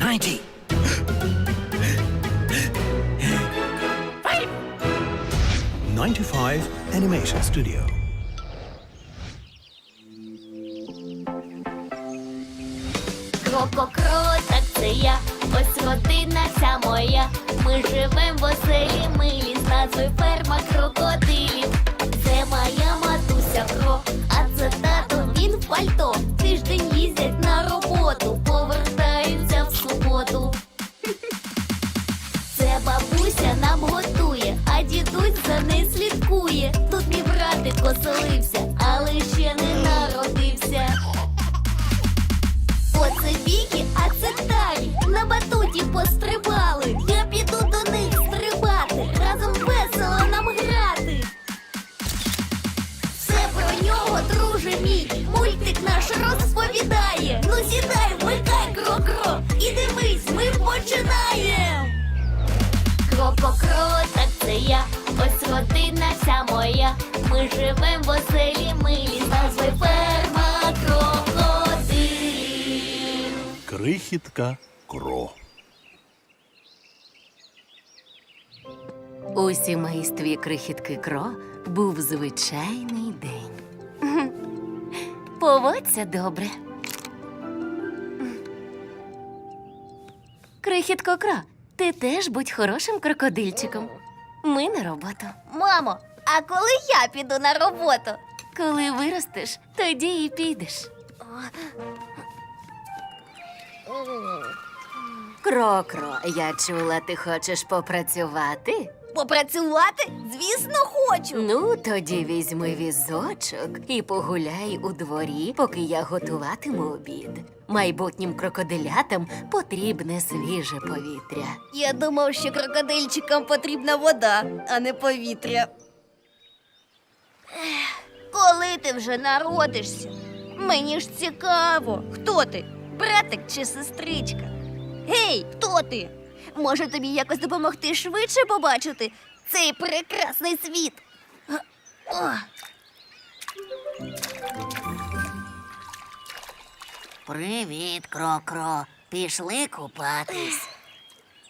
90. Ninety-five Animation Studio. Крококро, так це я, ось родина вся моя. Ми живем в оселі милі з назвою ферма крокодилів. Це моя матуся Кро, починаємо. Кро-кро, так це я. Ось родина вся моя. Ми живем в оселі милі. Назви ферма крокодилів. Крихітка Кро. У сімействі крихітки Кро був звичайний день. Поводься добре. Крихітко Кро, ти теж будь хорошим крокодильчиком. Ми на роботу. Мамо, а коли я піду на роботу? Коли виростеш, тоді і підеш. Крокро, -кро, я чула, ти хочеш попрацювати? Попрацювати? Звісно, хочу. Ну, тоді візьми візочок і погуляй у дворі, поки я готуватиму обід. Майбутнім крокодилятам потрібне свіже повітря. Я думав, що крокодильчикам потрібна вода, а не повітря. Коли ти вже народишся? Мені ж цікаво. Хто ти? Братик чи сестричка? Гей, хто ти? Може тобі якось допомогти швидше побачити цей прекрасний світ? О, Привіт, Кро-Кро. Пішли купатись.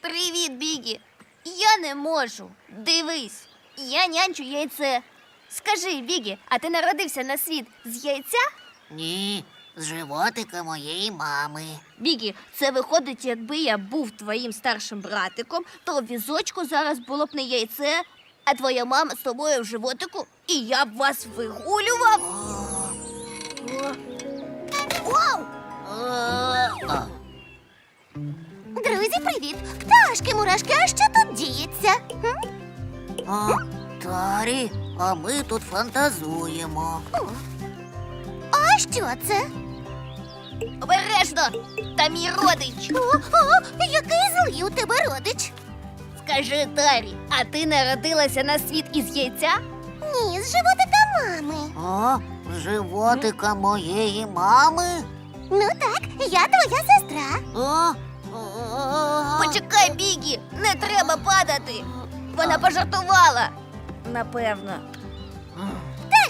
Привіт, Бігі. Я не можу. Дивись, я нянчу яйце. Скажи, Бігі, а ти народився на світ з яйця? Ні, з животика моєї мами. Бігі, це виходить, якби я був твоїм старшим братиком, то в візочку зараз було б не яйце, а твоя мама з тобою в животику, і я б вас вигулював. Вау! Друзі, привіт! Пташки, мурашки, а що тут діється? о, Тарі, а ми тут фантазуємо. А що це? Обережно! Та мій родич! О, о, який злий у тебе родич? Скажи, Тарі, а ти народилася на світ із яйця? Ні, з животика мами. О, з животика моєї мами. Ну так, я твоя сестра. О, о, Почекай, Бігі, не треба падати. Вона пожартувала. Напевно.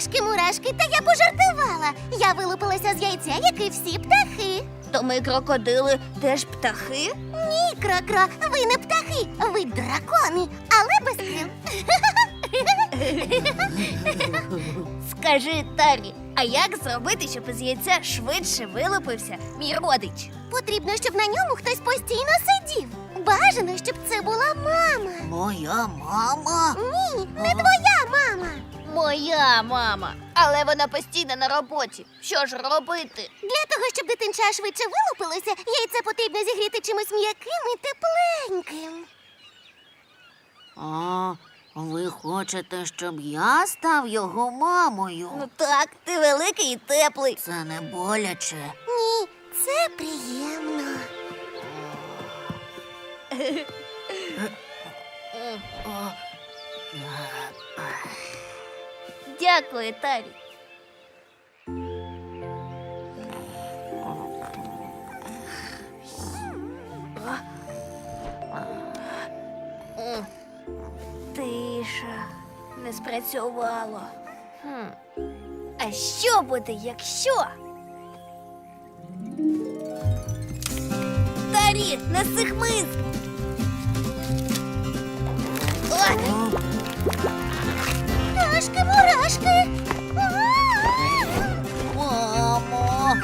Пташки, мурашки, та я пожартувала. Я вилупилася з яйця, як і всі птахи. То ми крокодили теж птахи? Ні, крокро, ви не птахи, ви дракони, але без крил. Скажи, Тарі, а як зробити, щоб із яйця швидше вилупився мій родич? Потрібно, щоб на ньому хтось постійно сидів. Бажано, щоб це була мама. Моя мама. Ні, не твоя мама. Моя мама. Але вона постійно на роботі. Що ж робити? Для того, щоб дитинча швидше вилупилося, яйце потрібно зігріти чимось м'яким і тепленьким. А, ви хочете, щоб я став його мамою? Ну так, ти великий і теплий. Це не боляче. Ні, це приємно. Дякую, Тарі. Тиша не спрацювало. Хм. А що буде, якщо? Тарі! Неси хмиз. О! Мурашки. Мамо.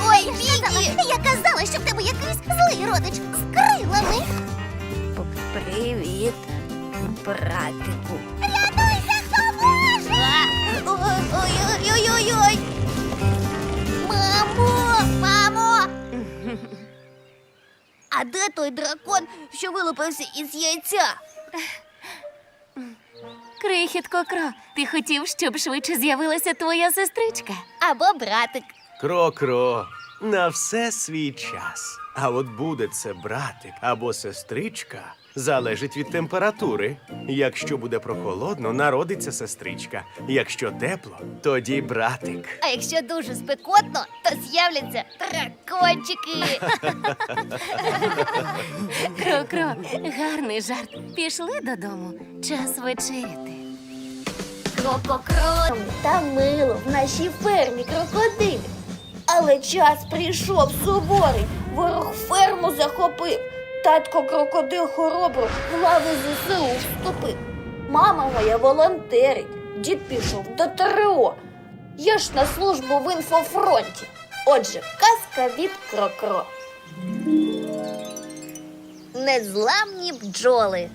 Ой, Вікі! Я казала, що в тебе якийсь злий родич з крилами. Привіт, братику. Рятуйся, хто може! Ой-ой-ой-ой-ой! Мамо! Мамо! А де той дракон, що вилупився із яйця? Крихітко Кро, ти хотів, щоб швидше з'явилася твоя сестричка? Або братик. Кро-кро, на все свій час. А от буде це братик або сестричка, залежить від температури. Якщо буде прохолодно, народиться сестричка. Якщо тепло, тоді братик. А якщо дуже спекотно, то з'являться дракончики. Кро-кро, гарний жарт. Пішли додому. Час вечеряти. Крококрон та мило в нашій фермі крокодилів. Але час прийшов суворий, ворог ферму захопив. Татко крокодил хоробро в лави ЗСУ вступив. Мама моя волонтерить, дід пішов до ТРО. Я ж на службу в інфофронті. Отже, казка від Крокро. Незламні бджоли.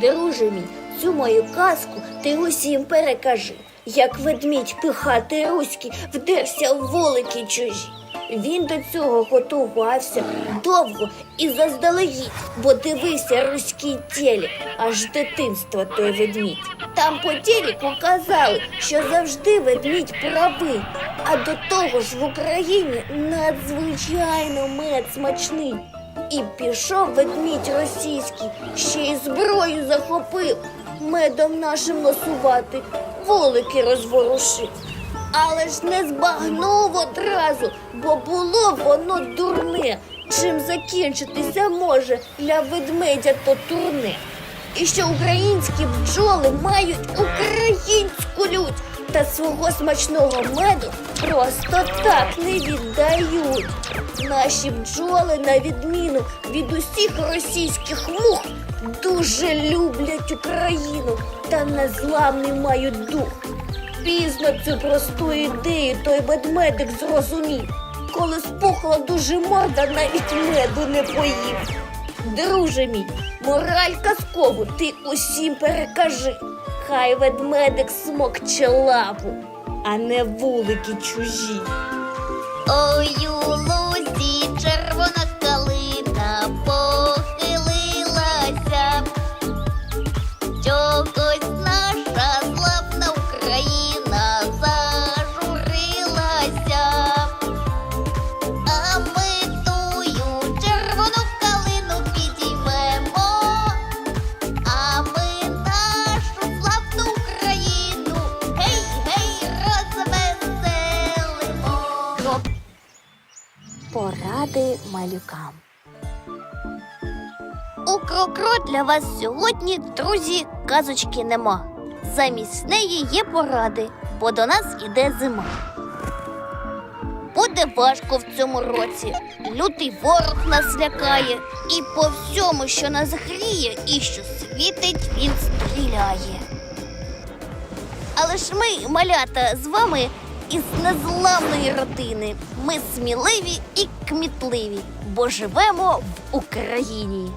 Друже мій, цю мою казку ти усім перекажи. Як ведмідь пихатий руський вдерся в вулики чужі. Він до цього готувався довго і заздалегідь, бо дивився руський телек аж з дитинства той ведмідь. Там по телеку казали, що завжди ведмідь правий, а до того ж в Україні надзвичайно мед смачний. І пішов ведмідь російський, ще й зброю захопив, медом нашим носувати, вулики розворушив. Але ж не збагнув одразу, бо було воно дурне. Чим закінчитися може для ведмедя то турне. І що українські бджоли мають українську лють та свого смачного меду просто так не віддають. Наші бджоли, на відміну від усіх російських мух, дуже люблять Україну та незламний мають дух. Пізно цю просту ідею той ведмедик зрозумів. Коли спухла дуже морда, навіть меду не поїв. Друже мій, мораль казкову ти усім перекажи. Хай ведмедик смокче лапу, а не вулики чужі. Ой, у лузі червона для вас сьогодні, друзі, казочки нема. Замість неї є поради, бо до нас іде зима. Буде важко в цьому році. Лютий ворог нас лякає, і по всьому, що нас гріє і що світить, він стріляє. Але ж ми, малята, з вами із незламної родини. Ми сміливі і кмітливі, бо живемо в Україні.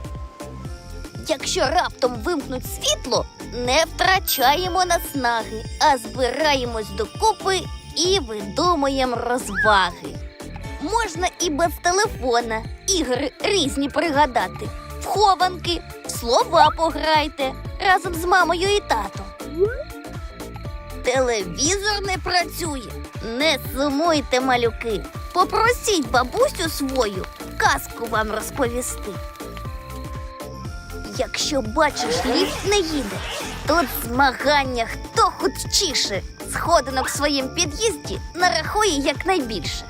Якщо раптом вимкнуть світло, не втрачаємо наснаги, а збираємось докупи і видумуємо розваги. Можна і без телефона ігри різні пригадати. В хованки, в слова пограйте разом з мамою і татом. Телевізор не працює. Не сумуйте, малюки. Попросіть бабусю свою казку вам розповісти. Якщо бачиш, ліфт не їде, тут змагання хто хутчіше сходинок в своїм під'їзді нарахує якнайбільше.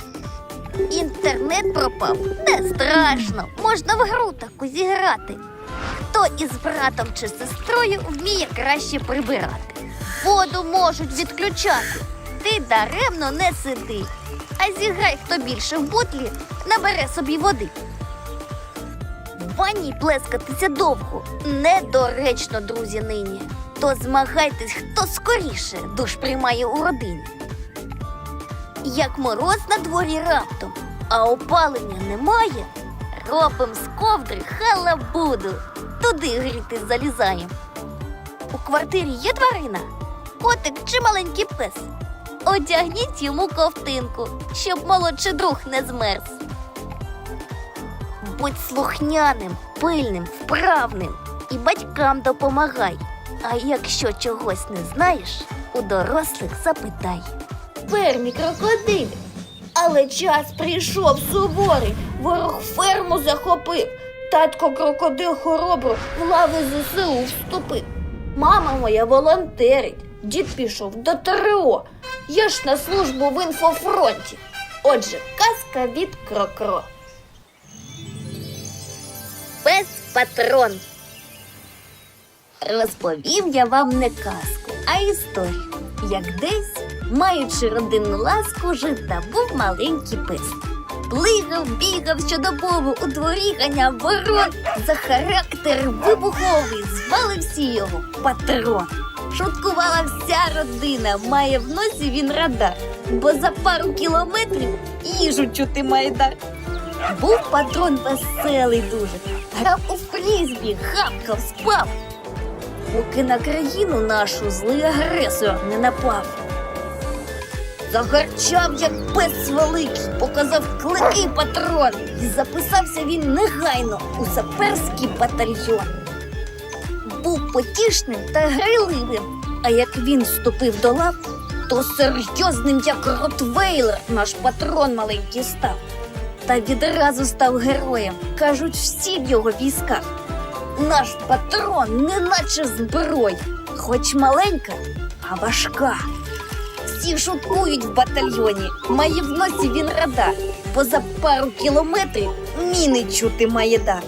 Інтернет пропав не страшно, можна в гру таку зіграти. Хто із братом чи сестрою вміє краще прибирати. Воду можуть відключати. Ти даремно не сиди. А зіграй, хто більше в бутлі, набере собі води. Ванні плескатися довго. Недоречно, друзі, нині. То змагайтесь, хто скоріше душ приймає у родині. Як мороз на дворі раптом, а опалення немає, робим з ковдри халабуду. Туди гріти залізаєм. У квартирі є тварина? Котик чи маленький пес? Одягніть йому ковтинку, щоб молодший друг не змерз. Будь слухняним, пильним, вправним і батькам допомагай. А якщо чогось не знаєш, у дорослих запитай. Фермі крокодиль. Але час прийшов суворий, ворог ферму захопив. Татко крокодил хоробро в лави ЗСУ вступив. Мама моя волонтерить, дід пішов до ТРО. Я ж на службу в інфофронті. Отже, казка від Крокро. Пес патрон. Розповів я вам не казку, а історію. Як десь, маючи родинну ласку, жив та був маленький пес. Плигав, бігав щодобово у дворі ганяв ворон. За характер вибуховий звали всі його патрон. Шуткувала вся родина, має в носі він радар, бо за пару кілометрів їжу чути має дар. Був патрон веселий дуже, грав у фрізбі, хапкав, спав. Поки на країну нашу злий агресор не напав. Загарчав, як пес великий, показав кликий патрон, і записався він негайно у саперський батальйон. Був потішним та грайливим, а як він вступив до лав, то серйозним, як ротвейлер, наш патрон маленький став. Та відразу став героєм, кажуть всі в його військах. Наш патрон неначе зброя, хоч маленька, а важка. Всі шукують в батальйоні, має в носі він радар, бо за пару кілометрів міни чути має дар.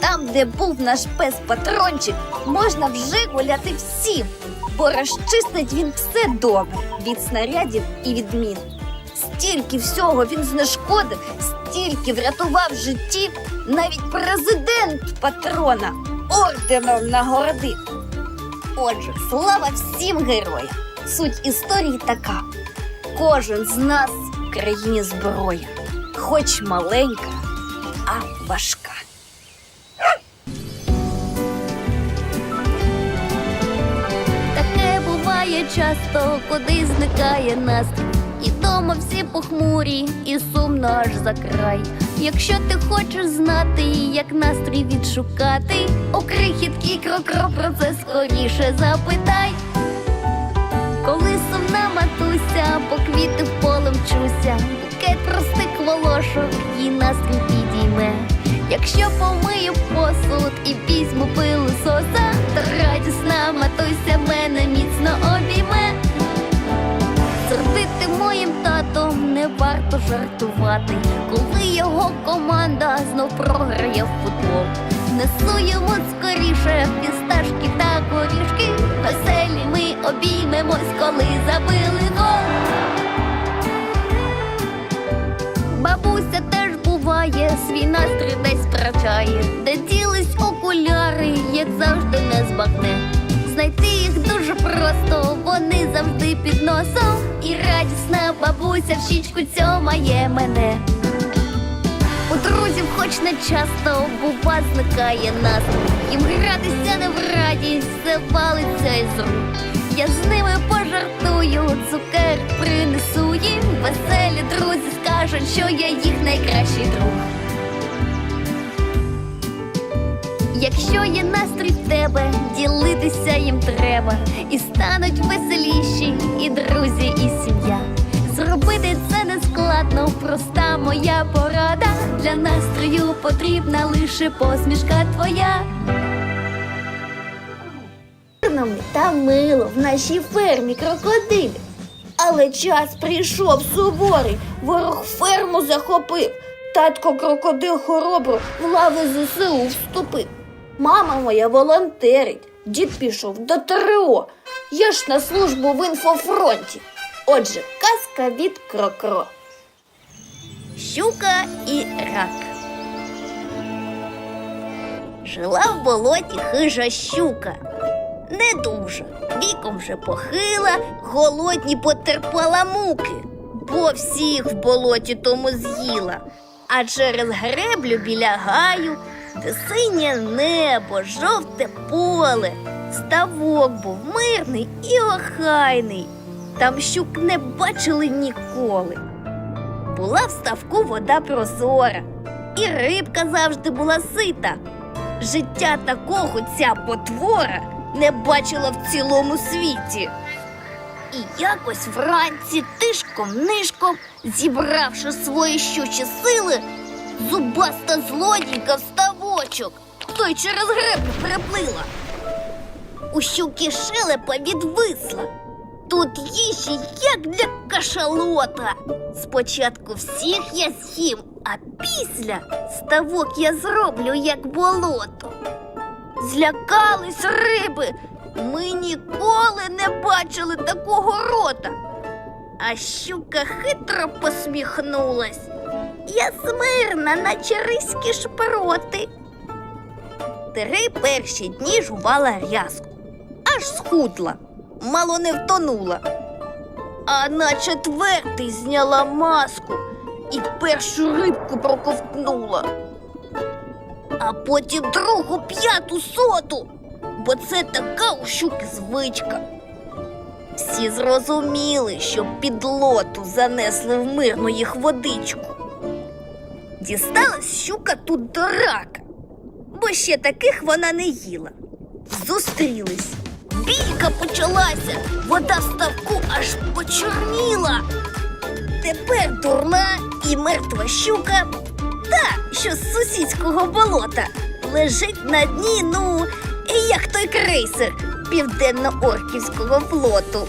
Там, де був наш пес патрончик, можна вже гуляти всім, бо розчистить він все добре від снарядів і від мін. Стільки всього він знешкодив, стільки врятував життів, навіть президент патрона орденом нагородив. Отже, слава всім героям! Суть історії така: кожен з нас в країні зброя, хоч маленька, а важка. Таке буває часто, куди зникає настрій. І дома всі похмурі, і сумно аж за край. Якщо ти хочеш знати, як настрій відшукати, у крихіткий крокро про це скоріше запитай. Коли сумна матуся, по квіти в поле букет простих волошок, їй настрій підійме. Якщо помию посуд і візьму пилососа, то радісна матуся мене міцно обійме. Сердити моїм татом не варто жартувати, коли його команда знов програє в футбол. Несу йому скоріше фісташки та горішки. Веселі ми обіймемось, коли забили гол. Бабуся теж буває, свій настрій десь втрачає, де ділись окуляри, як завжди не збагне. Знайти їх дуже просто, вони завжди під носом. І радісна бабуся в щічку цьомає мене. У друзів хоч не часто бува зникає настрій. Їм гратися не в радість, все валиться із рук. Я з ними пожартую, цукерок принесу їм. Веселі друзі скажуть, що я їх найкращий друг. Якщо є настрій в тебе, ділитися їм треба, і стануть веселіші і друзі, і сім'я. Зробити це не складно, проста моя порада. Для настрою потрібна лише посмішка твоя. Та мило в нашій фермі крокодилі. Але час прийшов суворий, ворог ферму захопив. Татко крокодил хоробро в лави ЗСУ вступив. Мама моя волонтерить, дід пішов до ТРО. Я ж на службу в інфофронті. Отже, казка від Крокро. Щука і рак. Жила в болоті хижа щука. Не дуже, віком вже похила, голодні потерпала муки, бо всіх в болоті тому з'їла. А через греблю біля гаю, синє небо, жовте поле, ставок був мирний і охайний. Там щук не бачили ніколи. Була в ставку вода прозора, і рибка завжди була сита. Життя такого ця потвора не бачила в цілому світі. І якось вранці тишком-нишком, зібравши свої щучі сили, зубаста злодійка в ставочок, той через греблю переплила. У щуки шелепа відвисла. Тут їжі, як для кашалота. Спочатку всіх я з'їм, а після ставок я зроблю, як болото. Злякались риби. Ми ніколи не бачили такого рота. А щука хитро посміхнулась. Я смирна, наче риські шпроти. Три перші дні жувала рязку, аж схудла, мало не втонула. А на четвертий зняла маску і першу рибку проковтнула. А потім другу п'яту соту, бо це така у щуки звичка. Всі зрозуміли, що підлоту занесли в мирну їх водичку. Дісталась щука тут до рака, бо ще таких вона не їла. Зустрілись. Бійка почалася, вода в ставку аж почорніла. Тепер дурна і мертва щука, та, що з сусідського болота, лежить на дні, ну, як той крейсер південно-орківського флоту.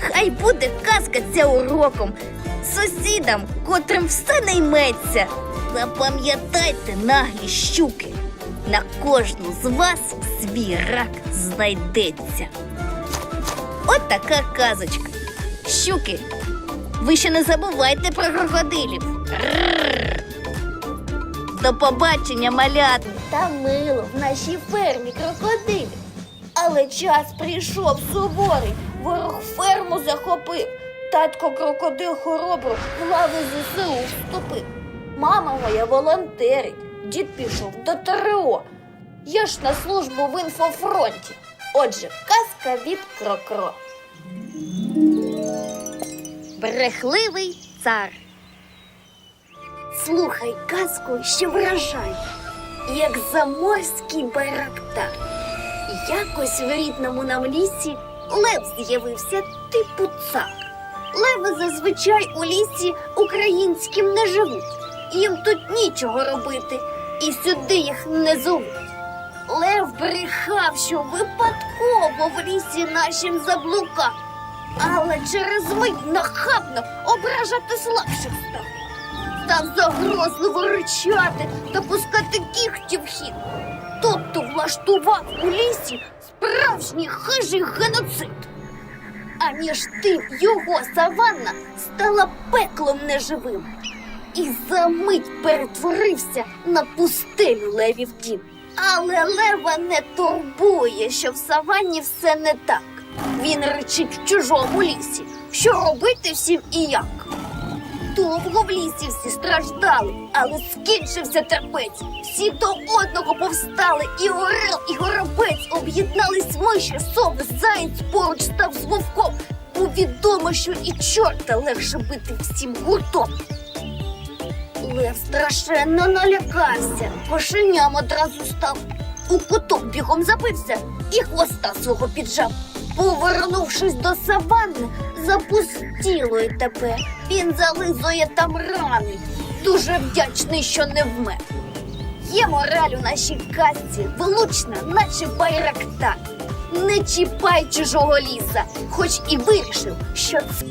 Хай буде казка ця уроком сусідам, котрим все не йметься. Запам'ятайте, наглі щуки, на кожну з вас свій рак знайдеться. От така казочка. Щуки, ви ще не забувайте про крокодилів. До побачення, малят. Та мило в нашій фермі крокодилів. Але час прийшов суворий, ворог ферму захопив. Татко крокодил хоробро в лави ЗСУ вступив. Мама моя волонтерить, дід пішов до ТРО. Я ж на службу в інфофронті. Отже, казка від Крокро. Брехливий цар. Слухай казку, що вражає, як заморський байрактар. Якось в рідному нам лісі лев з'явився типу цак. Леви зазвичай у лісі українським не живуть. Їм тут нічого робити, і сюди їх не зовуть. Лев брехав, що випадково в лісі нашим заблукав, але через мить нахабно ображати слабших став. Став загрозливо ричати та пускати кігті в хід. Тобто влаштував у лісі справжній хижий геноцид. А між тим його саванна стала пеклом неживим і за мить перетворився на пустелю левів дім. Але лева не турбує, що в саванні все не так. Він речить в чужому лісі, що робити всім і як. Довго в лісі всі страждали, але скінчився терпець. Всі до одного повстали, і орел, і горобець об'єднались миші, сови, заєць поруч став з вовком. Бо відомо, що і чорта легше бити всім гуртом. Лев страшенно налякався, кошеням одразу став. У куток бігом забився і хвоста свого піджав. Повернувшись до саванни, запустіло й тепер. Він зализує там рани. Дуже вдячний, що не вмер. Є мораль у нашій казці, влучна, наче байрактар. Не чіпай чужого ліса, хоч і вирішив, що це.